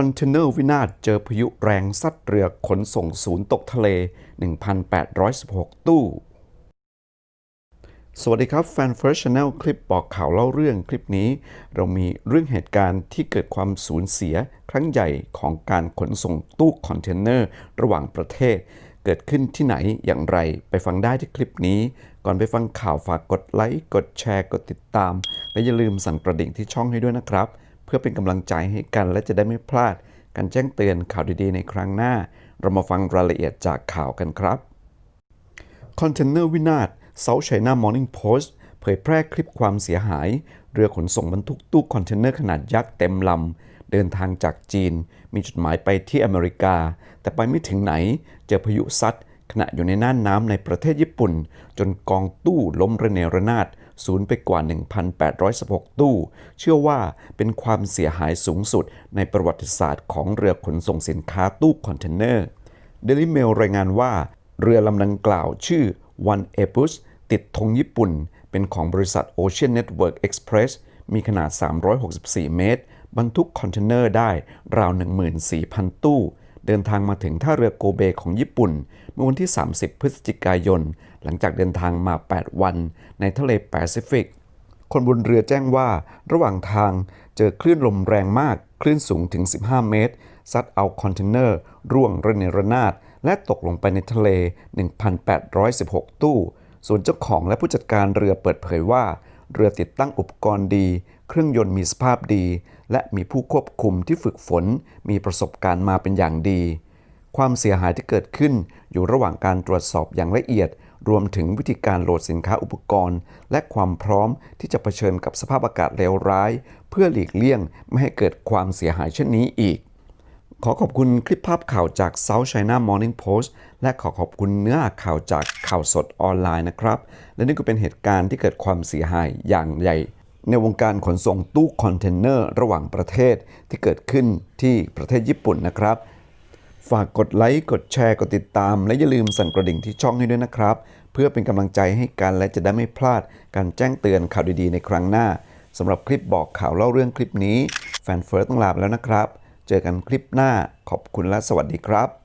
คอนเทนเนอร์วินาศเจอพายุแรงซัดเรือขนส่งศูนย์ตกทะเล 1,816 ตู้ สวัสดีครับแฟน First Channel คลิปบอกข่าวเล่าเรื่องคลิปนี้ เรามีเรื่องเหตุการณ์ที่เกิดความสูญเสียครั้งใหญ่ของการขนส่งตู้คอนเทนเนอร์ระหว่างประเทศ เกิดขึ้นที่ไหนอย่างไรไปฟังได้ที่คลิปนี้ ก่อนไปฟังข่าวฝากกดไลค์กดแชร์กดติดตาม และอย่าลืมสั่นกระดิ่งที่ช่องให้ด้วยนะครับ พื่อเป็นกำลังใจให้กันและจะได้ไม่พลาดการแจ้งเตือนข่าวดีๆในครั้งหน้า เรามาฟังรายละเอียดจากข่าวกันครับคอนเทนเนอร์วินาศ South China Morning Post เผยแพร่คลิปความเสียหาย เรือขนส่งบรรทุกตู้คอนเทนเนอร์ขนาดยักษ์เต็มลำ เดินทางจากจีน มีจุดหมายไปที่อเมริกา แต่ไปไม่ถึงไหน เจอพายุซัดขณะอยู่ในน่านน้ำในประเทศญี่ปุ่น จนกองตู้ล้มระเนระนาด สูญไปกว่า 1,816 ตู้ เชื่อว่าเป็นความเสียหายสูงสุดในประวัติศาสตร์ของเรือขนส่งสินค้าตู้คอนเทนเนอร์เดลิเมลรายงานว่า เรือลำดังกล่าวชื่อ One e p u s ติดธงญี่ปุ่น เป็นของบริษัท Ocean Network Express มีขนาด 364 เมตร บรรทุกคอนเทนเนอร์ได้ราว 14,000 ตู้ เดินทางมาถึงท่าเรือโกเบของญี่ปุ่น เมื่อวันที่ 30 พฤศจิกายน หลังจากเดินทางมา 8 วัน ในทะเลแปซิฟิก คนบนเรือแจ้งว่า ระหว่างทางเจอคลื่นลมแรงมาก คลื่นสูงถึง 15 เมตร ซัดเอาคอนเทนเนอร์ ร่วงระเนระนาด และตกลงไปในทะเล 1,816 ตู้ ส่วนเจ้าของและผู้จัดการเรือเปิดเผยว่า เรือติดตั้งอุปกรณ์ดี เครื่องยนต์มีสภาพดี และมีผู้ควบคุมที่ฝึกฝน มีประสบการณ์มาเป็นอย่างดี ความเสียหายที่เกิดขึ้นอยู่ระหว่างการตรวจสอบอย่างละเอียด รวมถึงวิธีการโหลดสินค้าอุปกรณ์ และความพร้อมที่จะเผชิญกับสภาพอากาศเลวร้าย เพื่อหลีกเลี่ยงไม่ให้เกิดความเสียหายเช่นนี้อีก ขอขอบคุณคลิปภาพข่าวจาก South China Morning Post และขอขอบคุณเนื้อข่าวจากข่าวสดออนไลน์นะครับ และนี่ก็เป็นเหตุการณ์ที่เกิดความเสียหายอย่างใหญ่ ในวงการขนส่งตู้คอนเทนเนอร์ระหว่างประเทศที่เกิดขึ้นที่ประเทศญี่ปุ่นนะครับ ฝากกดไลค์ กดแชร์ กดติดตาม และอย่าลืมสั่นกระดิ่งที่ช่องให้ด้วยนะครับ เพื่อเป็นกำลังใจให้กันและจะได้ไม่พลาด การแจ้งเตือนข่าวดีๆ ในครั้งหน้าสำหรับคลิปบอกข่าวเล่าเรื่องคลิปนี้แฟนเฟิร์สต้องลาไปแล้วนะครับ เจอกันคลิปหน้าขอบคุณและสวัสดีครับ